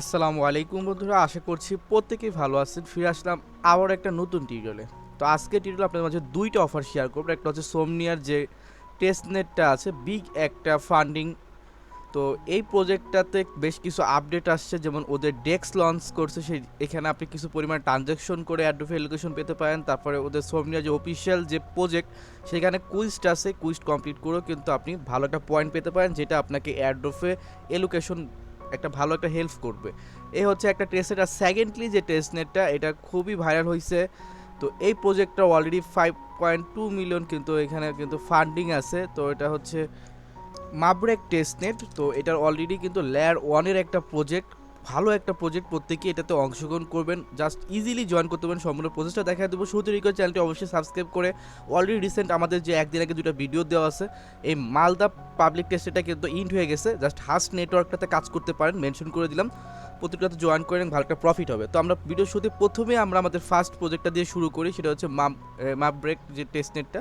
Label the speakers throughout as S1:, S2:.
S1: আসসালামু আলাইকুম বন্ধুরা, আশা করছি প্রত্যেকেই ভালো আছেন। ফিরে আসলাম আবার একটা নতুন টিউটোরিয়ালে তো আজকে টিউটোরিয়াল আপনাদের মাঝে দুইটা অফার শেয়ার করব। একটা হচ্ছে সোমনিয়ার যে টেস্ট নেটটা আছে বিগ একটা ফান্ডিং তো এই প্রজেক্টটাতে বেশ কিছু আপডেট আসছে, যেমন ওদের ডেক্স লঞ্চ করছে, সেই এখানে আপনি কিছু পরিমাণ ট্রানজ্যাকশন করে অ্যাডোফে এলোকেশন পেতে পারেন। তারপরে ওদের সোমনিয়ার যে অফিসিয়াল যে প্রজেক্ট সেখানে কুইজটা আছে কুইজ কমপ্লিট করেও কিন্তু আপনি ভালো একটা পয়েন্ট পেতে পারেন, যেটা আপনাকে অ্যাডোফে এলোকেশন একটা ভালো একটা হেল্প করবে। এই হচ্ছে একটা টেস্ট আর সেকেন্ডলি যে টেস্ট নেটটা এটা খুবই ভাইরাল হয়েছে তো এই প্রজেক্টটা already five point two million কিন্তু এখানে কিন্তু ফান্ডিং আছে। তো এটা হচ্ছে মাবরেক টেস্ট নেট তো এটার অলরেডি কিন্তু লেয়ার ওয়ানের একটা প্রজেক্ট ভালো একটা প্রজেক্ট প্রত্যেকে এটাতে অংশগ্রহণ করবেন। জাস্ট ইজিলি জয়েন করতে পারেন সম্পূর্ণ প্রসেসটা দেখা দেবো শুরুতে রিকোয়েস্ট চ্যানেলটি অবশ্যই সাবস্ক্রাইব করে। অলরেডি রিসেন্ট আমাদের যে একদিন আগে দুটো ভিডিও দেওয়া আছে, এই মালদা পাবলিক টেস্ট এটা কিন্তু ইন্ট হয়ে গেছে। জাস্ট হাস্ট নেটওয়ার্কটাতে কাজ করতে পারেন মেনশন করে দিলাম। প্রতিটাতে জয়েন করেন, ভালো একটা প্রফিট হবে। তো আমরা ভিডিও শুরুতে প্রথমে আমরা আমাদের ফার্স্ট প্রজেক্টটা দিয়ে শুরু করি, সেটা হচ্ছে মাপ মাপ ব্রেক যে টেস্ট নেটটা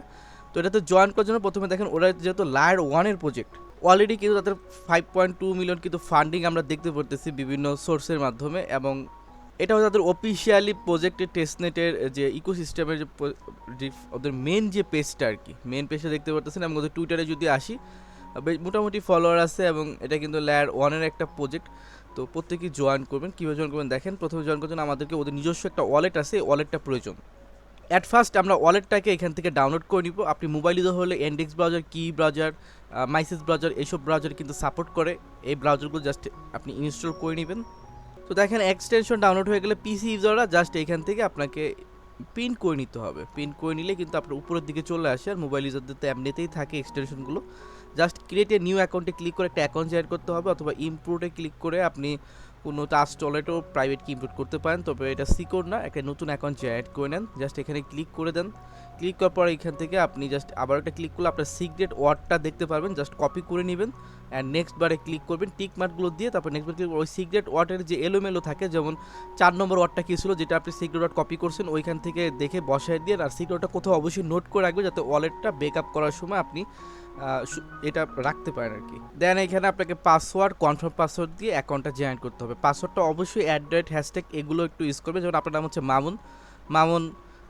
S1: তো এটাতে জয়েন করার জন্য প্রথমে দেখেন, ওরা যেহেতু লায়ার ওয়ানের প্রজেক্ট অলরেডি কিন্তু তাদের ফাইভ পয়েন্ট টু মিলিয়ন কিন্তু ফান্ডিং আমরা দেখতে পারতেছি বিভিন্ন সোর্সের মাধ্যমে এবং এটা হচ্ছে তাদের অফিসিয়ালি প্রজেক্টের টেস্টনেটের যে ইকোসিস্টেমের যে ওদের মেন যে পেজটা আর কি মেন পেজটা দেখতে পারতেছেন এবং ওদের টুইটারে যদি আসি মোটামুটি ফলোয়ার আছে এবং এটা কিন্তু লেয়ার ওয়ানের একটা প্রজেক্ট তো প্রত্যেকেই জয়েন করবেন। কীভাবে জয়েন করবেন? দেখেন, প্রথমে জয়েন করার জন্য আমাদেরকে ওদের নিজস্ব একটা ওয়ালেট আছে ওয়ালেটটা প্রয়োজন। অ্যাট ফার্স্ট আমরা ওয়ালেটটাকে এখান থেকে ডাউনলোড করে নিব। আপনি মোবাইল ইউজার হলে এন্ডেক্স ব্রাউজার কি ব্রাউজার মাইসেস ব্রাউজার এইসব ব্রাউজার কিন্তু সাপোর্ট করে এই ব্রাউজারগুলো জাস্ট আপনি ইনস্টল করে নেবেন। তো দেখেন এক্সটেনশন ডাউনলোড হয়ে গেলে পিসি ইউজাররা জাস্ট এখান থেকে আপনাকে প্রিন্ট করে নিতে হবে। প্রিন্ট করে নিলে কিন্তু আপনার উপরের দিকে চলে আসে আর মোবাইল ইউজারদের তো এমনিতেই থাকে এক্সটেনশনগুলো জাস্ট ক্রিয়েট এ নিউ অ্যাকাউন্টে ক্লিক করে একটা অ্যাকাউন্ট জয়েন করতে হবে অথবা ইমপ্রুভে ক্লিক করে আপনি কোনো টাস্ট টলেটও প্রাইভেট কি ইমপ্রুভ করতে পারেন, তবে এটা সিকোর না। একটা নতুন অ্যাকাউন্ট জয়েন করে নেন জাস্ট এখানে ক্লিক করে দেন। ক্লিক করার পর এখান থেকে আপনি জাস্ট আবার একটা ক্লিক করলে আপনার সিক্রেট ওয়ার্ডটা দেখতে পারবেন জাস্ট কপি করে নেবেন। অ্যান্ড নেক্সট বারে ক্লিক করবেন টিক মার্কগুলো দিয়ে তারপর নেক্সট বার ক্লিক ওই সিক্রেট ওয়ার্ডের যে এলোমেলো থাকে, যেমন চার নম্বর ওয়ার্ডটা কী ছিল, যেটা আপনি সিক্রেট ওয়ার্ড কপি করছেন, ওইখান থেকে দেখে বসায় দিয়ে আর সিক্রেট ওয়ার্ডটা কোথাও অবশ্যই নোট করে রাখবে যাতে ওয়ালেটটা বেক আপ করার সময় আপনি এটা রাখতে পারেন আর কি দেন এখানে আপনাকে পাসওয়ার্ড কনফার্ম পাসওয়ার্ড দিয়ে অ্যাকাউন্টটা জয়েন করতে হবে। পাসওয়ার্ডটা অবশ্যই অ্যাড্রয়েড হ্যাশট্যাগ এগুলো একটু ইউজ করবে, যেমন আপনার নাম হচ্ছে Mamun. Mamun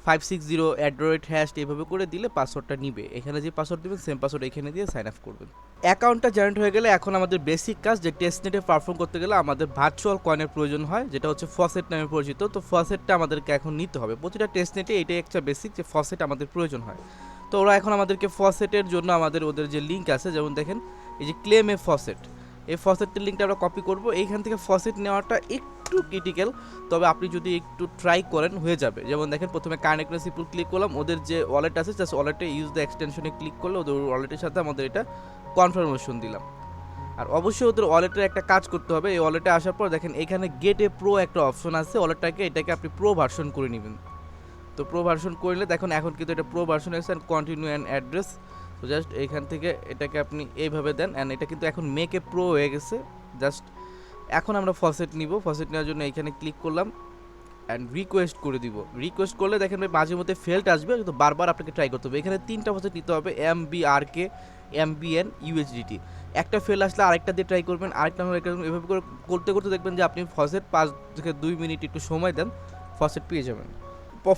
S1: five six zero android hash এইভাবে করে দিলে পাসওয়ার্ডটা নিবে। এখানে যে পাসওয়ার্ড দেবেন সেম পাসওয়ার্ড এখানে দিয়ে সাইন আপ করবেন। অ্যাকাউন্টটা জয়েন্ট হয়ে গেলে এখন আমাদের বেসিক কাজ যে টেস্ট নেটে পারফর্ম করতে গেলে আমাদের ভার্চুয়াল কয়েনের প্রয়োজন হয়, যেটা হচ্ছে ফসেট নামে পরিচিত। তো ফসেটটা আমাদেরকে এখন নিতে হবে। প্রতিটা টেস্ট নেটে এটাই একটা বেসিক যে ফসেট আমাদের প্রয়োজন হয়। তো ওরা এখন আমাদেরকে ফসেটের জন্য আমাদের ওদের যে লিঙ্ক আছে, যেমন দেখেন, এই যে ক্লেম এ ফসেট এই ফসেটের লিঙ্কটা আমরা কপি করব। এইখান থেকে ফসেট নেওয়াটা একটু ক্রিটিক্যাল তবে আপনি যদি একটু ট্রাই করেন, হয়ে যাবে। যেমন দেখেন, প্রথমে কানেক্ট রেসিপুর ক্লিক করলাম, ওদের যে ওয়ালেট আছে জাস্ট ওয়ালেটে ইউজ দ্য এক্সটেনশনে ক্লিক করলে ওদের ওয়ালেটের সাথে আমাদের এটা কনফার্মেশন দিলাম। আর অবশ্যই ওদের ওয়ালেটের একটা কাজ করতে হবে। এই ওয়ালেটে আসার পর দেখেন, এখানে গেট প্রো একটা অপশন আছে। ওয়ালেটটাকে এটাকে আপনি প্রো ভার্সন করে নেবেন। তো প্রো ভার্সন করলে দেখুন, এখন কিন্তু এটা প্রো ভার্সন এসে অ্যান্ড কন্টিনিউ অ্যান্ড অ্যাড্রেস তো জাস্ট এখান থেকে এটাকে আপনি এইভাবে দেন অ্যান্ড এটা কিন্তু এখন মেকে প্রো হয়ে গেছে। জাস্ট এখন আমরা ফসেট নিব। ফসেট নেওয়ার জন্য এখানে ক্লিক করলাম অ্যান্ড রিকোয়েস্ট করে দিব। রিকোয়েস্ট করলে দেখেন ভাই মাঝে মধ্যে ফেল্ট আসবে, কিন্তু বারবার আপনাকে ট্রাই করতে হবে। এখানে তিনটা ফসেট নিতে হবে M B R K M B N USDT একটা ফেল আসলে আরেকটা দিয়ে ট্রাই করবেন, আরেকটা এভাবে করে করতে করতে দেখবেন যে আপনি ফসেট পাঁচ থেকে দুই মিনিট একটু সময় দেন ফসেট পেয়ে যাবেন।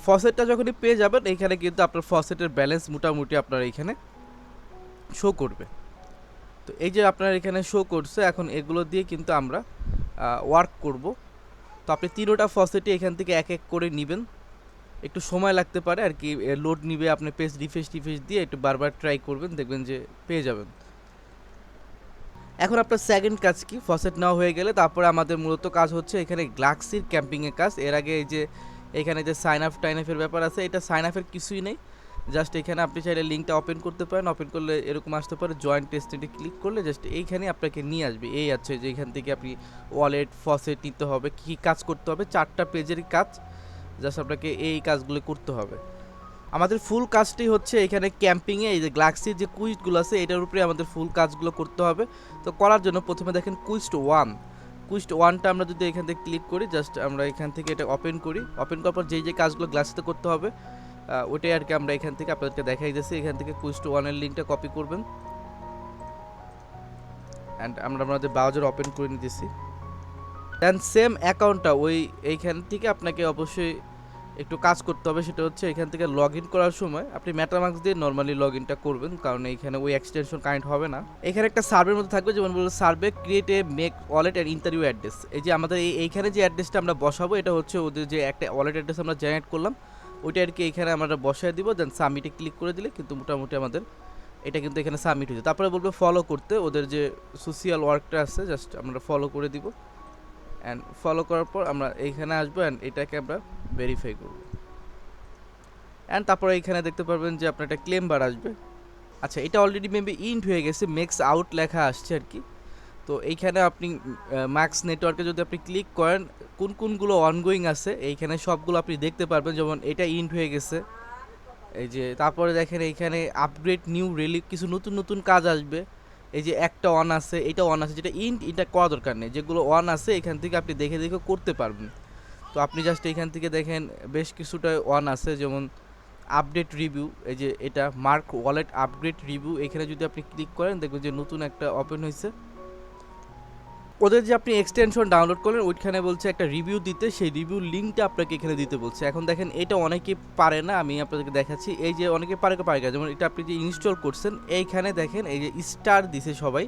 S1: ফসেটটা যখনই পেয়ে যাবেন, এইখানে কিন্তু আপনার ফসেটের ব্যালেন্স মোটামুটি আপনার এইখানে শো করবে। তো এই যে আপনার এখানে শো করছে, এখন এগুলো দিয়ে কিন্তু আমরা ওয়ার্ক করব। তো আপনি তিনোটা ফসেটে এখান থেকে এক এক করে নেবেন। একটু সময় লাগতে পারে, আর কি লোড নিবে আপনি পেজ রিফ্রেশ টিফ্রেশ দিয়ে একটু বারবার ট্রাই করবেন, দেখবেন যে পেয়ে যাবেন। এখন আপনার সেকেন্ড কাজ কি? ফসেট নেওয়া হয়ে গেলে তারপরে আমাদের মূলত কাজ হচ্ছে এখানে গ্লাক্সির ক্যাম্পিংয়ের কাজ। এর আগে এই যে, এখানে যে সাইন আপ টাইন আপের ব্যাপার আছে, এটা সাইন আপের কিছুই নেই। জাস্ট এখানে আপনি চাইলে লিঙ্কটা ওপেন করতে পারেন। ওপেন করলে এরকম আসতে পারে। জয়েন্ট টেস্টে ক্লিক করলে জাস্ট এইখানে আপনাকে নিয়ে আসবে। এই আছে যে এখান থেকে আপনি ওয়ালেট ফসেট নিতে হবে। কী কাজ করতে হবে? চারটা পেজের কাজ। জাস্ট আপনাকে এই কাজগুলো করতে হবে। আমাদের ফুল কাজটি হচ্ছে এখানে ক্যাম্পিংয়ে এই যে গ্লাক্সির যে কুইজগুলো আছে, এটার উপরে আমাদের ফুল কাজগুলো করতে হবে। তো করার জন্য প্রথমে দেখেন কুইস্ট ওয়ান। কুইস্ট ওয়ানটা আমরা যদি এখান থেকে ক্লিক করি জাস্ট আমরা এখান থেকে এটা ওপেন করি। ওপেন করার পর যেই যে কাজগুলো গ্লাসিতে করতে হবে ওটাই আর কি আমরা এখান থেকে আপনাদেরকে দেখাই দিয়েছি। এখান থেকে কুইস্ট ওয়ানের লিঙ্কটা কপি করবেন। অ্যান্ড আমরা আমাদের ব্রাউজার ওপেন করে নিতেছি। দেন সেম অ্যাকাউন্টটা ওই এইখান থেকে আপনাকে অবশ্যই একটু কাজ করতে হবে, সেটা হচ্ছে এখান থেকে লগ ইন করার সময় আপনি ম্যাটামার্কস দিয়ে নর্মালি লগ ইনটা করবেন, কারণ এইখানে ওই এক্সটেনশন কানেক্ট হবে না। এখানে একটা সার্ভের মধ্যে থাকবে, যেমন বলব survey create a make wallet and interview address এই যে আমাদের এইখানে যে অ্যাড্রেসটা আমরা বসাবো, এটা হচ্ছে ওদের যে একটা ওয়ালেট অ্যাড্রেস আমরা জেনারেট করলাম ওইটা আর কি এখানে আমরা বসায় দিব দেন সাবমিটে ক্লিক করে দিলে কিন্তু মোটামুটি আমাদের এটা কিন্তু এখানে সাবমিট হয়েছে তারপরে বলব ফলো করতে, ওদের যে সোশিয়াল ওয়ার্কটা আছে জাস্ট আমরা ফলো করে দিব। অ্যান্ড ফলো করার পর আমরা এইখানে আসব অ্যান্ড এটাকে আমরা ভেরিফাই করব। অ্যান্ড তারপরে এইখানে দেখতে পারবেন যে আপনার একটা ক্লেম বার আসবে। আচ্ছা এটা অলরেডি মেবি ইন্ট হয়ে গেছে মেক্স আউট লেখা আসছে আর কি। তো এইখানে আপনি ম্যাক্স নেটওয়ার্কে যদি আপনি ক্লিক করেন, কোন কোনগুলো অনগোয়িং আছে, এইখানে সবগুলো আপনি দেখতে পারবেন। যেমন এটা ইন্ট হয়ে গেছে। এই যে তারপরে দেখেন এইখানে আপগ্রেড নিউ রিলিফ কিছু নতুন নতুন কাজ আসবে। এই যে একটা অন আছে, এটা অন আছে। যেটা ইন্ট এটা করা দরকার নেই। যেগুলো অন আছে, এখান থেকে আপনি দেখে দেখে করতে পারবেন। তো আপনি জাস্ট এখান থেকে দেখেন, বেশ কিছুটা অন আছে। যেমন আপডেট রিভিউ এই যে এটা মার্ক ওয়ালেট আপগ্রেড রিভিউ এখানে যদি আপনি ক্লিক করেন, দেখবেন যে নতুন একটা ওপেন হয়েছে। ওদের যে আপনি এক্সটেনশন ডাউনলোড করলেন, ওইখানে বলছে একটা রিভিউ দিতে, সেই রিভিউ লিঙ্কটা আপনাকে এখানে দিতে বলছে। এখন দেখেন, এটা অনেকে পারে না, আমি আপনাদেরকে দেখাচ্ছি। এই যে অনেকে পারে পারে যেমন এটা আপনি যে ইনস্টল করছেন, এইখানে দেখেন, এই যে স্টার দিছে সবাই।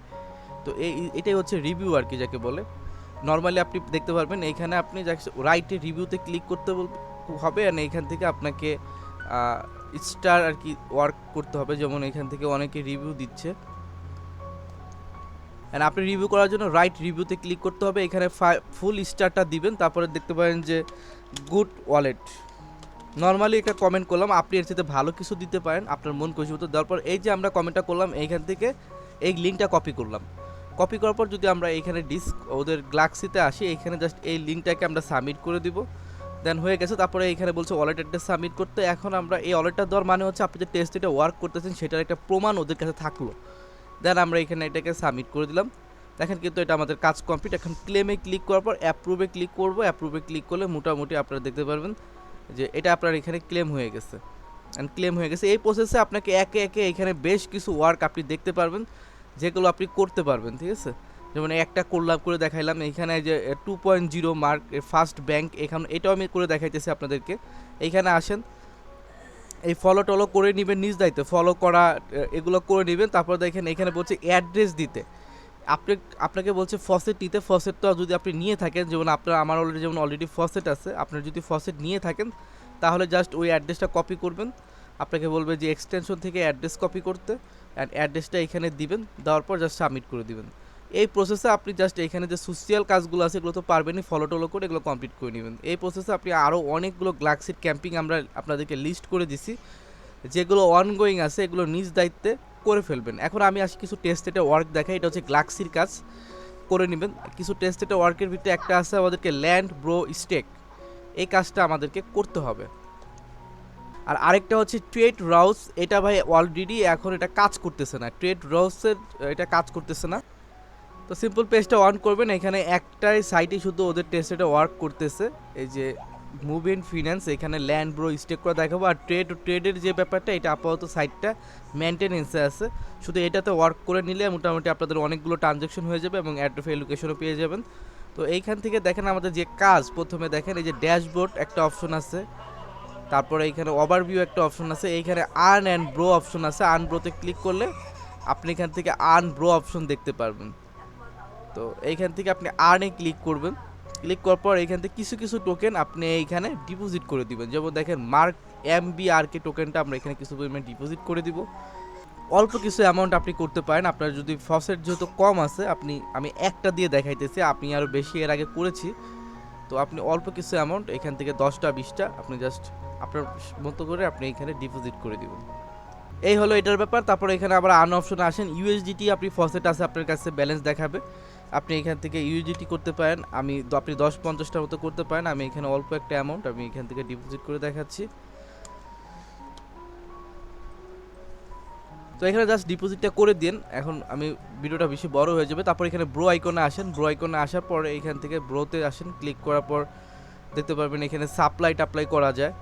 S1: তো এই, এটাই হচ্ছে রিভিউ আর কি যাকে বলে। নর্মালি আপনি দেখতে পারবেন, এইখানে আপনি রাইটে রিভিউতে ক্লিক করতে হবে আর এইখান থেকে আপনাকে স্টার আর কি ওয়ার্ক করতে হবে। যেমন এখান থেকে অনেকে রিভিউ দিচ্ছে। অ্যান্ড আপনি রিভিউ করার জন্য রাইট রিভিউতে ক্লিক করতে হবে। এখানে ফুল স্টারটা দিবেন, তারপরে দেখতে পারেন যে গুড ওয়ালেট নর্মালি একটা কমেন্ট করলাম, আপনি এর সাথে ভালো কিছু দিতে পারেন, আপনার মন খুশি মতো দেওয়ার পর এই যে আমরা কমেন্টটা করলাম, এইখান থেকে এই লিঙ্কটা কপি করলাম। কপি করার পর যদি আমরা এখানে ডিস্ক ওদের গ্লাক্সিতে আসি, এখানে জাস্ট এই লিঙ্কটাকে আমরা সাবমিট করে দিব। দেন হয়ে গেছে, তারপরে এখানে বলছে ওয়ালেট অ্যাড্রেস সাবমিট করতে। এখন আমরা এই ওয়ালেটটা দেওয়ার মানে হচ্ছে আপনি যে টেস্ট এটা ওয়ার্ক করতেছেন, সেটার একটা প্রমাণ ওদের কাছে থাকল। দেন আমরা এখানে এটাকে সাবমিট করে দিলাম। দেখেন কিন্তু এটা আমাদের কাজ কমপ্লিট এখন ক্লেমে ক্লিক করার পর অ্যাপ্রুভে ক্লিক করব। অ্যাপ্রুভে ক্লিক করলে মোটামুটি আপনারা দেখতে পারবেন যে এটা আপনার এখানে ক্লেম হয়ে গেছে। অ্যান্ড ক্লেম হয়ে গেছে। এই প্রসেসে আপনাকে একে একে এখানে বেশ কিছু ওয়ার্ক আপনি দেখতে পারবেন, যেগুলো আপনি করতে পারবেন, ঠিক আছে? যেমন একটা করলাম, করে দেখাইলাম। এখানে যে two point zero mark first bank এখানে, এটাও আমি করে দেখাইতেছি আপনাদেরকে। এইখানে আসেন। এই ফলো টলো করে নেবেন নিজ দায়িত্ব। ফলো করা এগুলো করে নেবেন, তারপর দেখেন এখানে বলছে অ্যাড্রেস দিতে। আপনি, আপনাকে বলছে ফসেট নিতে ফসেটটা যদি আপনি নিয়ে থাকেন, যেমন আপনার, আমার অলরেডি যেমন অলরেডি ফসেট আছে আপনার যদি ফসেট নিয়ে থাকেন, তাহলে জাস্ট ওই অ্যাড্রেসটা কপি করবেন। আপনাকে বলবে যে এক্সটেনশন থেকে অ্যাড্রেস কপি করতে অ্যান্ড অ্যাড্রেসটা এখানে দিবেন, দেওয়ার পর জাস্ট সাবমিট করে দিবেন। এই প্রসেসে আপনি জাস্ট এখানে যে সোশিয়াল কাজগুলো আছে, এগুলো তো পারবেনই ফলো টলো করে এগুলো কমপ্লিট করে নেবেন। এই প্রসেসে আপনি আরও অনেকগুলো গ্লাক্সির ক্যাম্পিং আমরা আপনাদেরকে লিস্ট করে দিছি। যেগুলো অনগোয়িং আছে, এগুলো নিজ দায়িত্বে করে ফেলবেন। এখন আমি আসি কিছু টেস্ট এটা ওয়ার্ক দেখাই, এটা হচ্ছে গ্লাক্সির কাজ। করে নেবেন। কিছু টেস্ট এটা ওয়ার্কের ভিতরে একটা আছে আমাদেরকে ল্যান্ড ব্রো স্টেক এই কাজটা আমাদেরকে করতে হবে। আর আরেকটা হচ্ছে ট্রেড রাউস এটা ভাই অলরেডি এখন এটা কাজ করতেছে না। ট্রেড রাউসের এটা কাজ করতেছে না। তো সিম্পল পেজটা অন করবেন। এখানে একটাই সাইটে শুধু ওদের টেস্ট এটা ওয়ার্ক করতেছে। এই যে মুভ ইন ফিনান্স এখানে ল্যান্ড ব্রো স্টেক করে দেখাবো। আর ট্রেড ট্রেডের যে ব্যাপারটা, এটা আপাতত সাইটটা মেনটেনেন্সে আছে। শুধু এটাতে ওয়ার্ক করে নিলে মোটামুটি আপনাদের অনেকগুলো ট্রানজ্যাকশন হয়ে যাবে এবং অ্যাড্রোফে লোকেশনও পেয়ে যাবেন। তো এইখান থেকে দেখেন আমাদের যে কাজ, প্রথমে দেখেন এই যে ড্যাশবোর্ড একটা অপশন আছে। তারপরে এইখানে ওভারভিউ একটা অপশন আছে। এইখানে আর্ন অ্যান্ড ব্রো অপশন আছে। আর্ন ব্রোতে ক্লিক করলে আপনি এখান থেকে আর্ন ব্রো অপশন দেখতে পারবেন। তো এইখান থেকে আপনি আর্নে ক্লিক করবেন। ক্লিক করার পর এইখান থেকে কিছু কিছু টোকেন আপনি এইখানে ডিপোজিট করে দিবেন। যেমন দেখেন mark M B R K টোকেনটা আমরা এখানে কিছু পরিমাণ ডিপোজিট করে দিব। অল্প কিছু অ্যামাউন্ট আপনি করতে পারেন। আপনার যদি ফসেট যেহেতু কম আছে, আপনি, আমি একটা দিয়ে দেখাইতেছি, আপনি আরও বেশি এর আগে করেছি। তো আপনি অল্প কিছু অ্যামাউন্ট এখান থেকে দশটা, বিশটা, আপনি জাস্ট আপনার মতো করে আপনি এখানে ডিপোজিট করে দিবেন। এই হলো এটার ব্যাপার। তারপরে এখানে আবার আন অপশনে আসেন। ইউএসডিটি আপনি ফসেট আছে, আপনার কাছে ব্যালেন্স দেখাবে। আপনি এখান থেকে ইউজিটি করতে পারেন। আমি আপনি দশ পঞ্চাশটার মতো করতে পারেন। আমি এখানে অল্প একটা অ্যামাউন্ট আমি এখান থেকে ডিপোজিট করে দেখাচ্ছি। তো এখানে জাস্ট ডিপোজিটটা করে দিন। এখন আমি ভিডিওটা বেশি বড় হয়ে যাবে। তারপর এখানে ব্রো আইকনে আসেন। ব্রো আইকনে আসার পরে এখান থেকে ব্রোতে আসেন। ক্লিক করার পর দেখতে পারবেন এখানে সাপ্লাই টাপ্লাই করা যায়।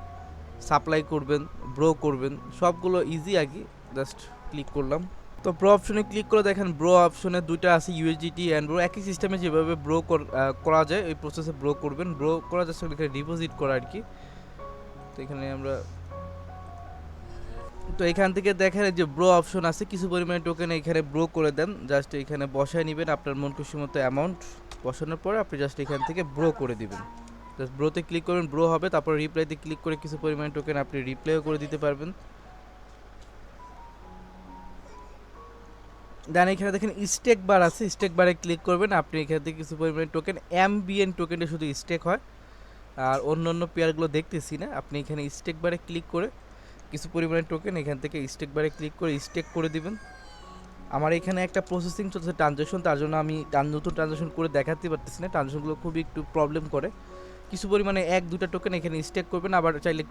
S1: সাপ্লাই করবেন ব্রো করবেন। সবগুলো ইজি কি। জাস্ট ক্লিক করলাম। তো ব্রো অপশনে ক্লিক করে দেখেন ব্রো অপশনে দুইটা আছে ইউএসডিটি অ্যান্ড ব্রো একই সিস্টেমে যেভাবে ব্রো করা যায়, ওই প্রসেসে ব্রো করবেন। ব্রো করা যাচ্ছে এখানে ডিপোজিট করা আর কি। তো এখানে আমরা তো এখান থেকে দেখেন যে ব্রো অপশন আছে, কিছু পরিমাণে টোকেন এখানে ব্রো করে দেন। জাস্ট এখানে বসায় নেবেন আপনার মন খুশি মতো অ্যামাউন্ট বসানোর পরে আপনি জাস্ট এখান থেকে ব্রো করে দিবেন। জাস্ট ব্রোতে ক্লিক করবেন ব্রো হবে, তারপর রিপ্লাইতে ক্লিক করে কিছু পরিমাণে টোকেন আপনি রিপ্লাইও করে দিতে পারবেন। দেন এখানে দেখেন স্টেক বার আছে স্টেক বারে ক্লিক করবেন, আপনি এখান থেকে কিছু পরিমাণে টোকেন এমবিএন টোকেনটা শুধু স্টেক হয়। আর অন্য অন্য পেয়ারগুলো দেখতেছি না, আপনি এখানে স্টেক বারে ক্লিক করে কিছু পরিমাণে টোকেন এখান থেকে স্টেক বারে ক্লিক করে স্টেক করে দিবেন। আমার এখানে একটা প্রসেসিং চলছে ট্রানজ্যাকশন তার জন্য আমি নতুন ট্রানজ্যাকশন করে দেখাতে পারতেছি না ট্রানজ্যাকশনগুলো খুবই একটু প্রবলেম করে। কিছু পরিমাণে এক দুটা টোকেন এখানে স্টেক করবেন, আবার চাইলে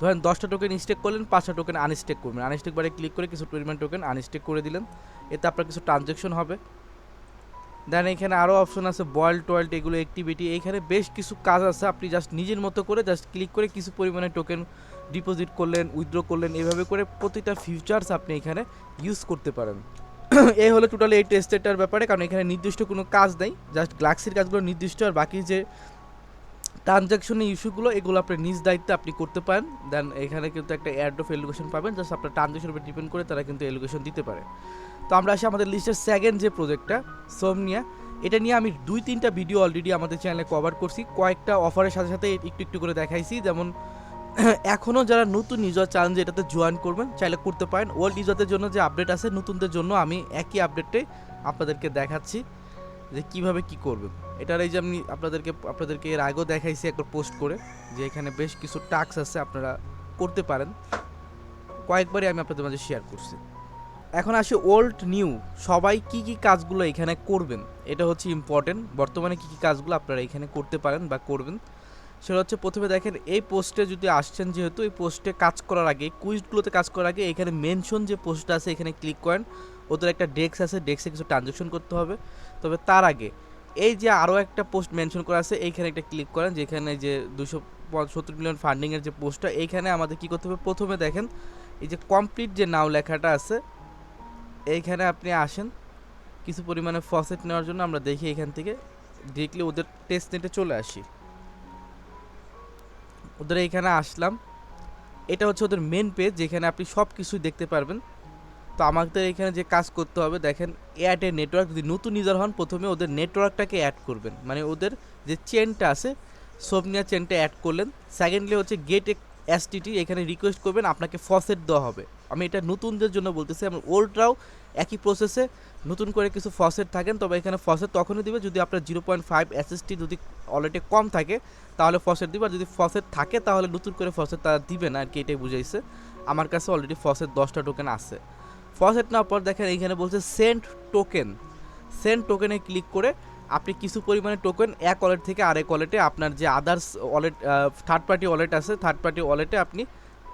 S1: ধরেন দশটা টোকেন স্টেক করলেন, পাঁচটা টোকেন আনস্টেক করবেন। আনস্টেক বারে ক্লিক করে কিছু পরিমাণ টোকেন আনস্টেক করে দিলেন। এতে আপনার কিছু ট্রানজ্যাকশন হবে। দেন এখানে আরও অপশন আছে বয়েল টয়েল্ট এগুলো অ্যাক্টিভিটি এখানে বেশ কিছু কাজ আছে, আপনি জাস্ট নিজের মতো করে জাস্ট ক্লিক করে কিছু পরিমাণে টোকেন ডিপোজিট করলেন উইথড্র করলেন, এভাবে করে প্রতিটা ফিউচার্স আপনি এখানে ইউজ করতে পারেন। এই হলো টোটালি এই টেস্টেরটার ব্যাপারে, কারণ এখানে নির্দিষ্ট কোনো কাজ নেই জাস্ট গ্লাক্সির কাজগুলো নির্দিষ্ট, আর বাকি যে ট্রানজ্যাকশনের ইস্যুগুলো এগুলো আপনার নিজ দায়িত্বে আপনি করতে পারেন। দেন এখানে কিন্তু একটা অ্যাড অফ এলুকেশন পাবেন। জাস্ট আপনার ট্রানজ্যাকশনের উপর ডিপেন্ড করে তারা কিন্তু এলুকেশন দিতে পারে। তো আমরা আসি আমাদের লিস্টের সেকেন্ড যে প্রজেক্টটা সোমনিয়া এটা নিয়ে আমি দুই, তিনটা ভিডিও অলরেডি আমাদের চ্যানেলে কভার করছি। কয়েকটা অফারের সাথে সাথে একটু একটু করে দেখাইছি। যেমন এখনও যারা নতুন ইউজার চান যে এটাতে জয়েন করবেন, চাইলে করতে পারেন। ওল্ড ইউজারদের জন্য যে আপডেট আছে, নতুনদের জন্য আমি একই আপডেটে আপনাদেরকে দেখাচ্ছি। যে কীভাবে কি করবে। এটার এই যে আমি আপনাদেরকে আপনাদেরকে এর আগেও দেখাইছি একবার পোস্ট করে, যে এখানে বেশ কিছু টাস্ক আছে আপনারা করতে পারেন। কয়েকবারই আমি আপনাদের মাঝে শেয়ার করছি। এখন আসে ওল্ড নিউ সবাই কি কি কাজগুলো এখানে করবেন? এটা হচ্ছে ইম্পর্টেন্ট বর্তমানে কি কি কাজগুলো আপনারা এখানে করতে পারেন বা করবেন। সেটা হচ্ছে প্রথমে দেখেন, এই পোস্টে যদি আসছেন যেহেতু, এই পোস্টে কাজ করার আগে কুইজগুলোতে কাজ করার আগে এখানে মেনশন যে পোস্টটা আছে, এখানে ক্লিক করেন। ওদের একটা ডেস্ক আছে ডেস্কে কিছু ট্রানজ্যাকশন করতে হবে। তবে তার আগে, এই যে আরও একটা পোস্ট মেনশন করা আছে, এইখানে একটা ক্লিক করেন, যেখানে যে দুশো সত্তর মিলিয়ন ফান্ডিংয়ের যে পোস্টটা, এইখানে আমাদের কী করতে হবে? প্রথমে দেখেন, এই যে কমপ্লিট যে নাও লেখাটা আছে, এইখানে আপনি আসেন। কিছু পরিমাণে ফসেট নেওয়ার জন্য আমরা দেখি এখান থেকে ডিরেক্টলি ওদের টেস্ট নেটে চলে আসি। ওদের এইখানে আসলাম। এটা হচ্ছে ওদের মেন পেজ যেখানে আপনি সব কিছুই দেখতে পারবেন। তো আমাদের এখানে যে কাজ করতে হবে, দেখেন অ্যাডের নেটওয়ার্ক যদি নতুন ইউজার হন, প্রথমে ওদের নেটওয়ার্কটাকে অ্যাড করবেন। মানে ওদের যে চেনটা আছে সোমনিয়া চেনটা অ্যাড করলেন। সেকেন্ডলি হচ্ছে গেট এসটিটি এখানে রিকোয়েস্ট করবেন, আপনাকে ফসেট দেওয়া হবে। আমি এটা নতুনদের জন্য বলতেছি আমার ওল্ডরাও একই প্রসেসে নতুন করে কিছু ফসেট থাকেন, তবে এখানে ফসেট তখনই দিবে যদি আপনার জিরো পয়েন্ট ফাইভ এসএসটি যদি অলরেডি কম থাকে, তাহলে ফসেট দিবে, আর যদি ফসেট থাকে, তাহলে নতুন করে ফসেট তারা দিবে না আর কি এটাই বুঝাইছে। আমার কাছে অলরেডি ফসেট দশটা টোকেন আছে। ফসেট নেওয়ার পর দেখেন, এইখানে বলছে সেন্ট টোকেন সেন্ট টোকেনে ক্লিক করে আপনি কিছু পরিমাণে টোকেন এক ওয়ালেট থেকে আরেক ওয়ালেটে আপনার যে others wallet third party wallet আছে থার্ড পার্টি ওয়ালেটে আপনি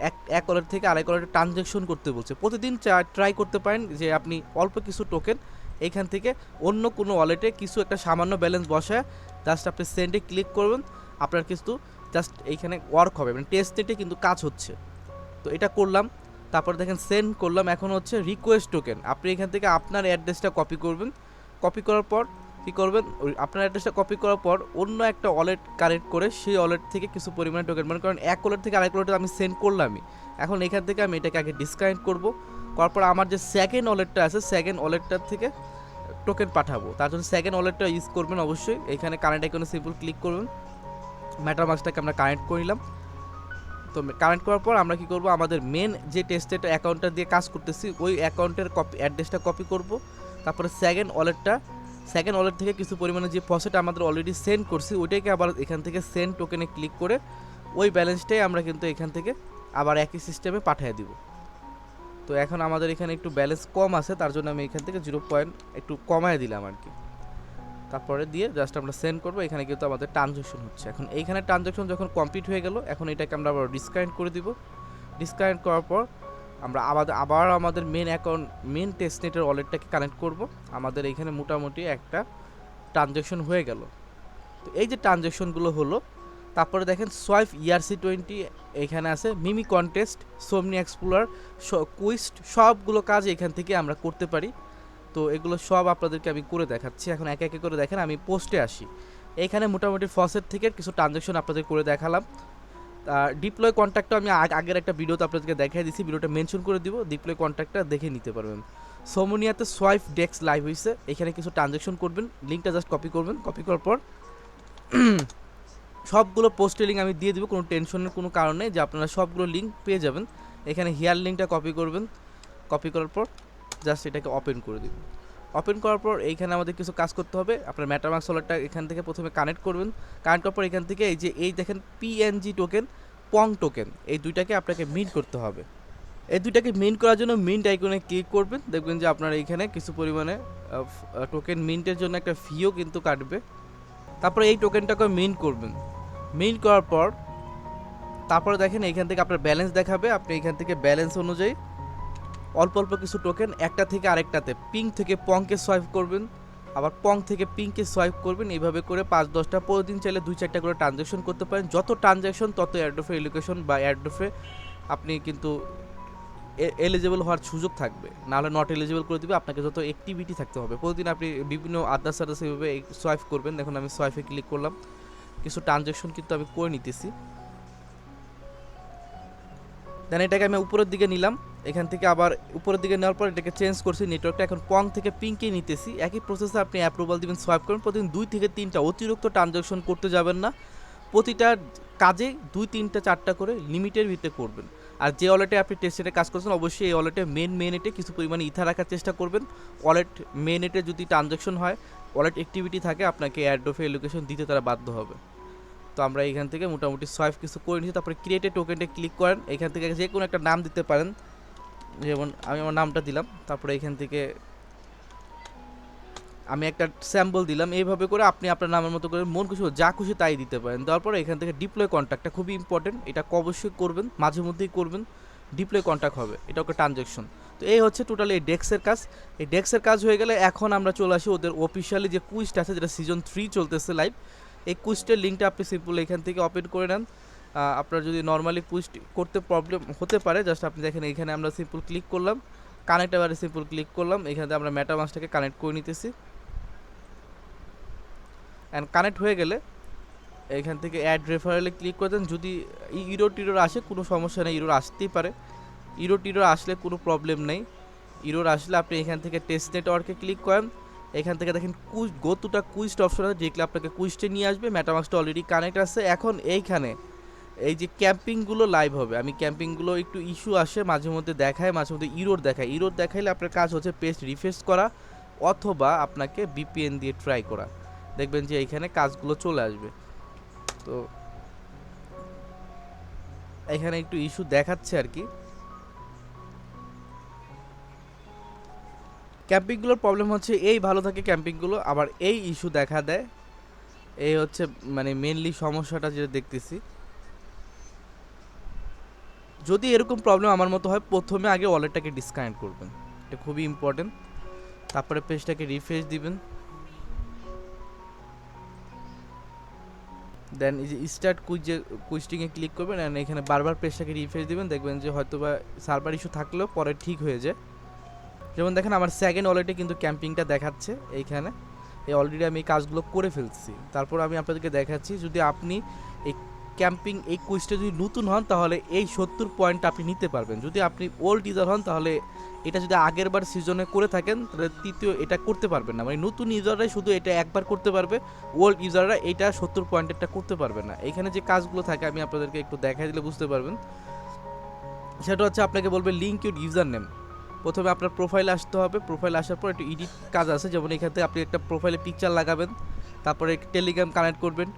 S1: এক এক ওয়ালেট থেকে আরেক ওয়ালেটে ট্রানজ্যাকশন করতে বলছে। প্রতিদিন ট্রাই করতে পারেন যে আপনি অল্প কিছু টোকেন এইখান থেকে অন্য কোনো ওয়ালেটে কিছু একটা সামান্য ব্যালেন্স বসায় জাস্ট আপনি সেন্ডে ক্লিক করবেন, আপনার কিন্তু জাস্ট এইখানে ওয়ার্ক হবে মানে টেস্ট নেটে কিন্তু কাজ হচ্ছে। তো এটা করলাম, তারপর দেখেন সেন্ড করলাম, এখন হচ্ছে রিকোয়েস্ট টোকেন আপনি এখান থেকে আপনার অ্যাড্রেসটা কপি করবেন। কপি করার পর কী করবেন? আপনার অ্যাড্রেসটা কপি করার পর অন্য একটা ওয়ালেট কানেক্ট করে সেই ওয়ালেট থেকে কিছু পরিমাণে টোকেন মানে কারণ এক ওয়ালেট থেকে আরেক ওয়ালেটে আমি সেন্ড করলামই। এখন এখান থেকে আমি এটাকে আগে ডিসকানেক্ট করব, করার পর আমার যে সেকেন্ড ওয়ালেটটা আছে সেকেন্ড ওয়ালেটটার থেকে টোকেন পাঠাবো। তার জন্য সেকেন্ড ওয়ালেটটা ইউজ করবেন অবশ্যই। এখানে কানেক্ট আইকনে সিম্পল ক্লিক করবেন। ম্যাটার মার্কসটাকে আমরা কানেক্ট করে নিলাম। তো কানেক্ট করার পর আমরা কি করব? আমাদের মেন যে টেস্টেড অ্যাকাউন্টটা দিয়ে কাজ করতেছি, ওই অ্যাকাউন্টের কপি অ্যাড্রেসটা কপি করব। তারপরে সেকেন্ড ওয়ালেটটা সেকেন্ড ওয়ালেট থেকে কিছু পরিমাণে যে ফসেট আমাদের অলরেডি সেন্ড করছি, ওইটাকে আবার এখান থেকে সেন্ড টোকেনে ক্লিক করে ওই ব্যালেন্সটাই আমরা কিন্তু এখান থেকে আবার একই সিস্টেমে পাঠিয়ে দিব। তো এখন আমাদের এখানে একটু ব্যালেন্স কম আছে, তার জন্য আমি এখান থেকে জিরো পয়েন্ট একটু কমায় দিলাম আর কি তারপরে দিয়ে জাস্ট আমরা সেন্ড করব, এখানে কিন্তু আমাদের ট্রানজ্যাকশন হচ্ছে। এখন এইখানে ট্রানজ্যাকশন যখন কমপ্লিট হয়ে গেল, এখন এটাকে আমরা আবার ডিসকানেক্ট করে দিব। ডিসকানেক্ট করার পর আমরা আমাদের আবার আমাদের মেন অ্যাকাউন্ট মেন টেস্টনেটের ওয়ালেটটাকে কানেক্ট করব। আমাদের এইখানে মোটামুটি একটা ট্রানজ্যাকশন হয়ে গেল। তো এই যে ট্রানজ্যাকশনগুলো হলো, তারপরে দেখেন সোয়াইফ ইয়ারসি টোয়েন্টি এখানে আছে meme contest Somnia explorer quest সবগুলো কাজ এখান থেকে আমরা করতে পারি। তো এগুলো সব আপনাদেরকে আমি করে দেখাচ্ছি। এখন একে একে করে দেখেন, আমি পোস্টে আসি। এখানে মোটামুটি ফসেট থেকে কিছু ট্রানজ্যাকশন আপনাদের করে দেখালাম। ডিপ্লয় কন্ট্যাক্টটা আমি আগ- আগের একটা ভিডিওতে আপনাদেরকে দেখাই দিছি। ভিডিওটা মেনশন করে দিব। ডিপ্লয় কন্ট্যাক্টটা দেখে নিতে পারবেন। সোমোনিয়াতে সোয়াইফ ডেক্স লাইভ হয়েছে এখানে কিছু ট্রানজ্যাকশন করবেন। লিঙ্কটা জাস্ট কপি করবেন। কপি করার পর সবগুলো পোস্টের লিঙ্ক আমি দিয়ে দিব। কোনো টেনশনের কোনো কারণ নেই। যে আপনারা সবগুলো লিঙ্ক পেয়ে যাবেন। এখানে হেয়ার লিঙ্কটা কপি করবেন। কপি করার পর জাস্ট এটাকে ওপেন করে দিবেন। ওপেন করার পর এইখানে আমাদের কিছু কাজ করতে হবে। আপনার ম্যাটারমার্ক সোলারটা এখান থেকে প্রথমে কানেক্ট করবেন। কানেক্ট করার পর এখান থেকে এই যে, এই দেখেন পিএনজি টোকেন পং টোকেন এই দুইটাকে আপনাকে মিন্ট করতে হবে। এই দুইটাকে মিন্ট করার জন্য মিন্ট আইকনে ক্লিক করবেন। দেখবেন যে আপনার এইখানে কিছু পরিমাণে টোকেন মিন্টের জন্য একটা ফিও কিন্তু কাটবে। তারপরে এই টোকেনটাকে মিন্ট করবেন। মিন্ট করার পর, তারপরে দেখেন এইখান থেকে আপনার ব্যালেন্স দেখাবে। আপনি এখান থেকে ব্যালেন্স অনুযায়ী অল্প অল্প কিছু টোকেন একটা থেকে আরেকটাতে। পিঙ্ক থেকে পংকে সোয়াইপ করবেন, আবার পং থেকে পিঙ্কে সোয়াইপ করবেন, এইভাবে করে পাঁচ, দশটা, প্রতিদিন চাইলে দুই, চারটা করে ট্রানজ্যাকশন করতে পারেন। যত ট্রানজ্যাকশন তত এয়ারড্রফে এডুকেশন বা এয়ারড্রফে আপনি কিন্তু এলিজিবল হওয়ার সুযোগ থাকবে। নাহলে নট এলিজিবল করে দিবে, আপনাকে যত অ্যাক্টিভিটি থাকতে হবে। প্রতিদিন আপনি বিভিন্ন আদার্স আদার্স এইভাবে সোয়াইপ করবেন। দেখুন, আমি সোয়াইপে ক্লিক করলাম। কিছু ট্রানজ্যাকশন কিন্তু আমি করে নিতেছি। দেন এটাকে আমি উপরের দিকে নিলাম। এখান থেকে আবার উপরের দিকে নেওয়ার পর এটাকে চেঞ্জ করছি নেটওয়ার্কটা এখন পং থেকে পিঙ্কে নিতেছি। একই প্রসেসে আপনি অ্যাপ্রুভাল দিবেন সোয়াইপ করবেন। প্রতিদিন দুই থেকে তিনটা অতিরিক্ত ট্রানজাকশন করতে যাবেন না। প্রতিটা কাজে দুই, তিনটা, চারটা করে লিমিটের ভিতরে করবেন। আর যে ওয়ালেটে আপনি টেস্টেটে কাজ করছেন, অবশ্যই এই ওয়ালেটে মেন মেনেটে কিছু পরিমাণে ইথা রাখার চেষ্টা করবেন। ওয়ালেট মেনেটে যদি ট্রানজাকশন হয় ওয়ালেট অ্যাক্টিভিটি থাকে, আপনাকে অ্যাড্রোফে এলোকেশন দিতে তারা বাধ্য হবে। তো আমরা এখান থেকে মোটামুটি সোয়াইপ কিছু করে নিচ্ছি তারপরে ক্রিয়েটে টোকেনটা ক্লিক করেন। এখান থেকে যে কোনো একটা নাম দিতে পারেন। যেমন আমি আমার নামটা দিলাম। তারপরে এখান থেকে আমি একটা স্যাম্পল দিলাম। এইভাবে করে আপনি আপনার নামের মতো করে মন খুশি যা খুশি তাই দিতে পারেন। দেওয়ার পরে এখান থেকে ডিপ্লয় কন্ট্যাক্টটা খুবই ইম্পর্টেন্ট এটা অবশ্যই করবেন। মাঝে মধ্যেই করবেন। ডিপ্লয় কন্ট্যাক্ট হবে। এটা একটা ট্রানজ্যাকশন তো এই হচ্ছে টোটালি এই ডেক্সের কাজ। এই ডেক্সের কাজ হয়ে গেলে এখন আমরা চলে আসি ওদের অফিসিয়ালি যে কুইস্ট আছে, যেটা সিজন থ্রি চলতেছে লাইভ এই কুইস্টের লিঙ্কটা আপনি সিম্পল এখান থেকে ওপেন করে নেন। আপনার যদি নর্মালি কুইস্ট করতে প্রবলেম হতে পারে জাস্ট আপনি দেখেন এখানে আমরা সিম্পল ক্লিক করলাম কানেক্ট এবারে সিম্পল ক্লিক করলাম এখানে আমরা ম্যাটামাসটাকে কানেক্ট করে নিতেছি। অ্যান্ড কানেক্ট হয়ে গেলে এখান থেকে অ্যাড রেফারেলে ক্লিক করে দেন। যদি ইরো টিরোর আসে, কোনো সমস্যা নেই ইরোর আসতেই পারে। ইরো টিরোর আসলে কোনো প্রবলেম নেই। ইরোর আসলে আপনি এখান থেকে টেস্ট নেটওয়ার্কে ক্লিক করেন। এখান থেকে দেখেন কুইজ, গোতুটা কুইস্ট অপশন আছে যেগুলো আপনাকে কুইস্টে নিয়ে আসবে ম্যাটামাক্সটা অলরেডি কানেক্ট আছে। এখন এইখানে এই যে ক্যাম্পিংগুলো লাইভ হবে, আমি ক্যাম্পিংগুলো একটু ইস্যু আসে, মাঝে মধ্যে দেখায়, মাঝে মধ্যে ইরোর দেখায়। ইরোর দেখাইলে আপনার কাজ হচ্ছে পেস্ট রিফ্রেশ করা অথবা আপনাকে বিপিএন দিয়ে ট্রাই করা। দেখবেন যে এইখানে কাজগুলো চলে আসবে। তো এখানে একটু ইস্যু দেখাচ্ছে আর কি। ক্যাম্পিংগুলোর প্রবলেম হচ্ছে এই ভালো থাকে ক্যাম্পিংগুলো, আবার এই ইস্যু দেখা দেয়। এই হচ্ছে মানে মেনলি সমস্যাটা যেটা দেখতেছি। যদি এরকম প্রবলেম আমার মতো হয়, প্রথমে আগে ওয়ালেটটাকে ডিসকানেক্ট করবেন। এটা খুবই ইম্পর্টেন্ট তারপরে পেজটাকে রিফ্রেশ দিবেন। দেন এই যে স্টার্ট কুইজে কুইস্টিংয়ে ক্লিক করবেন অ্যান্ড এখানে বারবার পেজটাকে রিফ্রেশ দিবেন। দেখবেন যে হয়তো বা সার্ভার ইস্যু থাকলেও পরে ঠিক হয়ে যায়। যেমন দেখেন আমার সেকেন্ড ওয়ালেটে কিন্তু ক্যাম্পিংটা দেখাচ্ছে এইখানে। এই অলরেডি আমি কাজগুলো করে ফেলছি। তারপর আমি আপনাদেরকে দেখাচ্ছি, যদি আপনি এই ক্যাম্পিং এই কুইজটা যদি নতুন হন, তাহলে এই সত্তর পয়েন্ট আপনি নিতে পারবেন। যদি আপনি ওল্ড ইউজার হন, তাহলে এটা যদি আগের বার সিজনে করে থাকেন, তাহলে তৃতীয় এটা করতে পারবেন না। মানে নতুন ইউজাররাই শুধু এটা একবার করতে পারবে ওল্ড ইউজাররা এটা সত্তর পয়েন্টেরটা করতে পারবে না। এখানে যে কাজগুলো থাকে, আমি আপনাদেরকে একটু দেখাই দিলে বুঝতে পারবেন। সেটা হচ্ছে, আপনাকে বলবে লিঙ্ক ইউর ইউজার নেম প্রথমে আপনার প্রোফাইলে আসতে হবে প্রোফাইল আসার পর একটু এডিট কাজ আছে, যেমন এখান থেকে আপনি একটা প্রোফাইলে পিকচার লাগাবেন, তারপরে টেলিগ্রাম কানেক্ট করবেন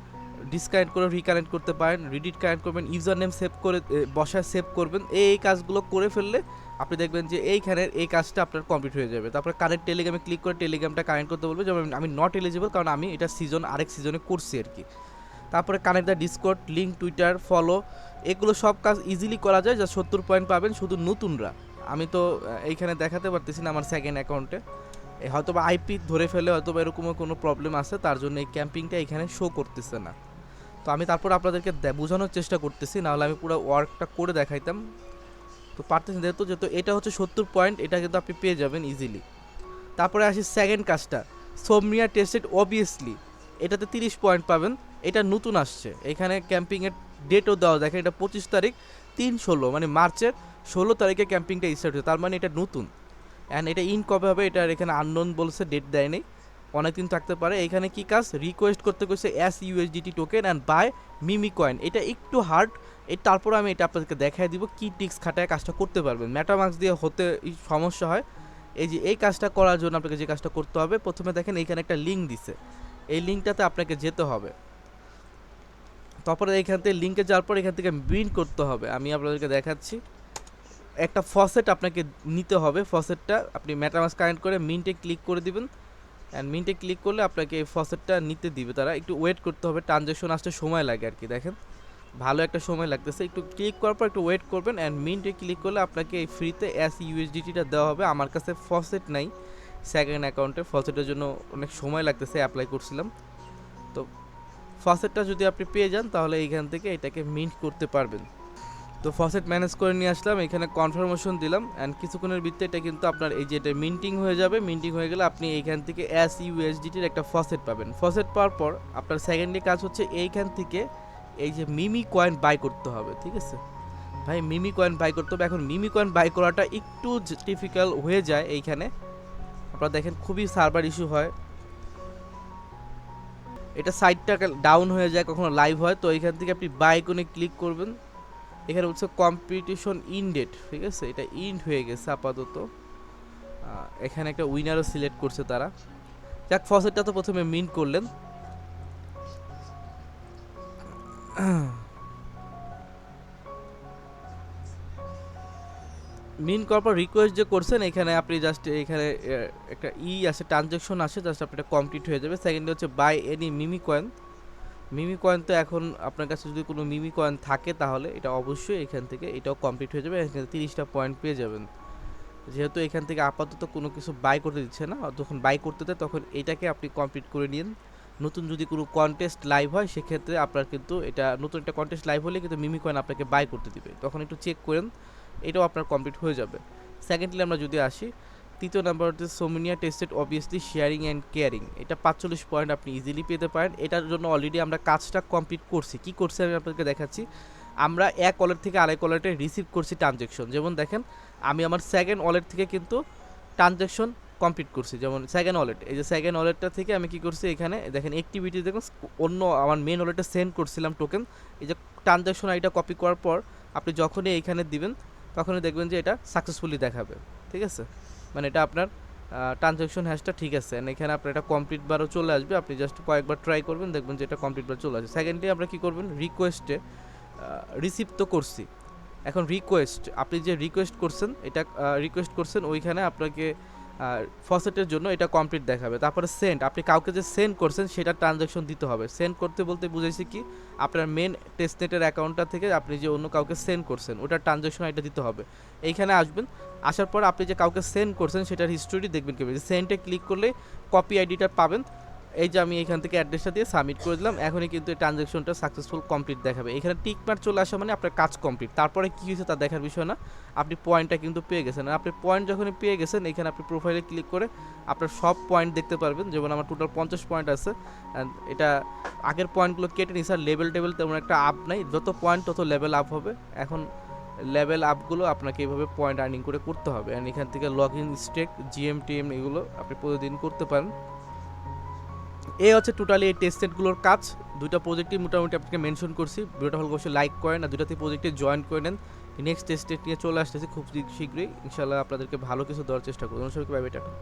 S1: ডিসকানেক্ট করে রিকানেক্ট করতে পারেন রিডিট কানেক্ট করবেন ইউজার নেম সেভ করে বসায় সেভ করবেন, এই কাজগুলো করে ফেললে আপনি দেখবেন যে এইখানের এই কাজটা আপনার কমপ্লিট হয়ে যাবে। তারপরে কানেক্ট টেলিগ্রামে ক্লিক করে টেলিগ্রামটা কানেক্ট করতে বলবে, যেমন আমি নট এলিজিবল কারণ আমি এটা সিজন আরেক সিজনে করছি আর কি। তারপরে connect the Discord link Twitter follow এগুলো সব কাজ ইজিলি করা যায়, যা সত্তর পয়েন্ট পাবেন শুধু নতুনরা। আমি তো এইখানে দেখাতে পারতেছি না আমার সেকেন্ড অ্যাকাউন্টে হয়তো বা আইপি ধরে ফেলে হয়তো বা এরকমও কোনো প্রবলেম আছে, তার জন্য এই ক্যাম্পিংটা এখানে শো করতেছে না। তো আমি তারপর আপনাদেরকে বোঝানোর চেষ্টা করতেছি, নাহলে আমি পুরো ওয়ার্কটা করে দেখাইতাম। তো পারতেছি যেহেতু যেহেতু এটা হচ্ছে সত্তর পয়েন্ট এটা কিন্তু আপনি পেয়ে যাবেন ইজিলি তারপরে আসি সেকেন্ড কাজটা সোমনিয়া টেস্টেড অবভিয়াসলি এটাতে তিরিশ পয়েন্ট পাবেন, এটা নতুন আসছে। এখানে ক্যাম্পিংয়ের ডেটও দেওয়া দেখেন, এটা পঁচিশ তারিখ, তিন ষোলো মানে মার্চের ষোলো তারিখে ক্যাম্পিংটা স্টার্ট হচ্ছে তার মানে এটা নতুন। অ্যান্ড এটা ইন কবে হবে, এটার এখানে আননোন বলছে ডেট দেয়নি অনেকদিন থাকতে পারে। এখানে কি কাজ? রিকোয়েস্ট করতে কইছে S USDT token and buy meme coin এটা একটু হার্ড এই তারপর আমি এটা আপনাদেরকে দেখাই দিব কি টিক্স খাটায় কাজটা করতে পারবেন। ম্যাটামার্কস দিয়ে হতে সমস্যা হয়। এই যে, এই কাজটা করার জন্য আপনাকে যে কাজটা করতে হবে, প্রথমে দেখেন এইখানে একটা লিঙ্ক দিছে। এই লিঙ্কটাতে আপনাকে যেতে হবে। তারপরে এইখান থেকে লিঙ্কে যাওয়ার পর এখান থেকে বিন করতে হবে। আমি আপনাদেরকে দেখাচ্ছি। একটা ফসেট আপনাকে নিতে হবে। ফসেটটা আপনি ম্যাটামাস কানেক্ট করে মিন্টে ক্লিক করে দিবেন। অ্যান্ড মিন্টে ক্লিক করলে আপনাকে এই ফসেটটা নিতে দিবে তারা। একটু ওয়েট করতে হবে ট্রানজ্যাকশন আসতে সময় লাগে আর কি, দেখেন। ভালো একটা সময় লাগতেছে। একটু ক্লিক করার পর একটু ওয়েট করবেন অ্যান্ড মিন্টে ক্লিক করলে আপনাকে এই ফ্রিতে এস ইউএসডিটিটা দেওয়া হবে। আমার কাছে ফসেট নাই। সেকেন্ড অ্যাকাউন্টে ফসেটের জন্য অনেক সময় লাগতেছে অ্যাপ্লাই করছিলাম। তো ফসেটটা যদি আপনি পেয়ে যান, তাহলে এইখান থেকে এটাকে মিন্ট করতে পারবেন। তো ফসেট ম্যানেজ করে নিয়ে আসলাম, এখানে কনফার্মেশন দিলাম অ্যান্ড কিছুক্ষণের ভিতরে এটা কিন্তু আপনার এই যে এটা মিন্টিং হয়ে যাবে মিন্টিং হয়ে গেলে আপনি এইখান থেকে এস ইউএসডিটির একটা ফসেট পাবেন। ফসেট পাওয়ার পর আপনার সেকেন্ডলি কাজ হচ্ছে এইখান থেকে এই যে মিমি কয়েন বাই করতে হবে, ঠিক আছে? ভাই মিমি কয়েন বাই করতে হবে। এখন মিমি কয়েন বাই করাটা একটু ডিফিকাল্ট হয়ে যায় এইখানে। আপনারা দেখেন খুবই সার্ভার ইস্যু হয়। এটা সাইডটা ডাউন হয়ে যায়, কখনো লাইভ হয়। তো এখান থেকে আপনি বাই কোনে ক্লিক করবেন। এখানে হচ্ছে কম্পিটিশন ইনডেট ঠিক আছে? এটা ইন্ড হয়ে গেছে আপাতত। এখানে একটা উইনারও সিলেক্ট করছে তারা। যাক ফসেটটা তো প্রথমে মিন করলেন। মিন করার পর রিকোয়েস্ট যে করছেন, এখানে আপনি জাস্ট এখানে একটা ই আছে ট্রানজ্যাকশন আছে জাস্ট আপনি কমপ্লিট হয়ে যাবে। সেকেন্ডে হচ্ছে buy any meme coin meme coin তো এখন আপনার কাছে যদি কোনো মিমি কয়েন থাকে তাহলে এটা অবশ্যই এখান থেকে এটাও কমপ্লিট হয়ে যাবে, এখানে তিরিশটা পয়েন্ট পেয়ে যাবেন। যেহেতু এখান থেকে আপাতত কোনো কিছু বাই করতে দিচ্ছে না, যখন বাই করতে দেয় তখন এটাকে আপনি কমপ্লিট করে নিন। নতুন যদি কোনো কন্টেস্ট লাইভ হয়, সেক্ষেত্রে আপনার কিন্তু এটা নতুন একটা কন্টেস্ট লাইভ হলে কিন্তু মিমি কয়েন আপনাকে বাই করতে দিবে। তখন একটু চেক করেন, এটাও আপনার কমপ্লিট হয়ে যাবে। সেকেন্ডলি আমরা যদি আসি তৃতীয় নাম্বার হচ্ছে Somnia tested obviously sharing and caring এটা পাঁচচল্লিশ পয়েন্ট আপনি ইজিলি পেতে পারেন। এটার জন্য অলরেডি আমরা কাজটা কমপ্লিট করছি। কি করছি আমি আপনাদেরকে দেখাচ্ছি? আমরা এক ওয়ালেট থেকে আরেক ওয়ালেটে রিসিভ করছি ট্রানজ্যাকশন যেমন দেখেন, আমি আমার সেকেন্ড ওয়ালেট থেকে কিন্তু ট্রানজ্যাকশন কমপ্লিট করছি। যেমন সেকেন্ড ওয়ালেট এই যে সেকেন্ড ওয়ালেটটা থেকে আমি কি করছি এখানে? দেখেন অ্যাক্টিভিটি দেখুন, অন্য আমার মেন ওয়ালেটে সেন্ড করছিলাম টোকেন এই যে ট্রানজ্যাকশন আইটা কপি করার পর আপনি যখনই এইখানে দিবেন, তখনই দেখবেন যে এটা সাকসেসফুলি দেখাবে। ঠিক আছে? মানে এটা আপনার ট্রানজ্যাকশন হ্যাশটা ঠিক আছে। এখানে আপনার এটা কমপ্লিট বারও চলে আসবে। আপনি জাস্ট কয়েকবার ট্রাই করবেন, দেখবেন যে এটা কমপ্লিট বার চলে আসবে সেকেন্ডলি আমরা কী করবেন? রিকোয়েস্টে রিসিভ তো করছি। এখন রিকোয়েস্ট আপনি যে রিকোয়েস্ট করছেন, এটা রিকোয়েস্ট করছেন, ওইখানে আপনাকে ফসেটের জন্য এটা কমপ্লিট দেখাবে। তারপরে সেন্ড আপনি কাউকে যে সেন্ড করছেন সেটা ট্রানজ্যাকশন দিতে হবে। সেন্ড করতে বলতে বুঝেছি কি, আপনার মেন টেস্টনেটের অ্যাকাউন্টটা থেকে আপনি যে অন্য কাউকে সেন্ড করছেন ওটা ট্রানজ্যাকশন এটা দিতে হবে। এইখানে আসবেন, আসার পর আপনি যে কাউকে সেন্ড করছেন সেটার হিস্টোরি দেখবেন কীভাবে। সেন্টে ক্লিক করলে কপি আইডিটা পাবেন এই যে আমি এখান থেকে অ্যাড্রেসটা দিয়ে সাবমিট করে দিলাম, এখনই কিন্তু এই ট্রানজ্যাকশনটা সাকসেসফুল কমপ্লিট দেখাবে। এখানে টিক মার্ক চলে আসা মানে আপনার কাজ কমপ্লিট তারপরে কী হয়েছে তা দেখার বিষয় না। আপনি পয়েন্টটা কিন্তু পেয়ে গেছেন। আর আপনি পয়েন্ট যখনই পেয়ে গেছেন, এখানে আপনি প্রোফাইলে ক্লিক করে আপনার সব পয়েন্ট দেখতে পারবেন। যেমন আমার টোটাল পঞ্চাশ পয়েন্ট আছে। এটা আগের পয়েন্টগুলো কেটে নিই আর লেভেল টেবিল তেমন একটা আপ নাই। যত পয়েন্ট তত লেভেল আপ হবে। এখন লেভেল আপগুলো আপনাকে এইভাবে পয়েন্ট আর্নিং করে করতে হবে। অ্যান্ড এখান থেকে log in stake GM TM এগুলো আপনি প্রতিদিন করতে পারেন। এই হচ্ছে টোটালি এই টেস্ট সেটগুলোর কাজ। দুটো প্রজেক্টই মোটামুটি আপনাকে মেনশন করছি। ভিডিওটা হল অবশ্যই লাইক করেন আর দুটাতে প্রজেক্টে জয়েন করে নেন। নেক্সট টেস্ট নিয়ে চলে আসতেছি খুব শীঘ্রই। ইনশাল্লাহ আপনাদেরকে ভালো কিছু দেওয়ার চেষ্টা করুন সবাইকে বাই বাই টাটা।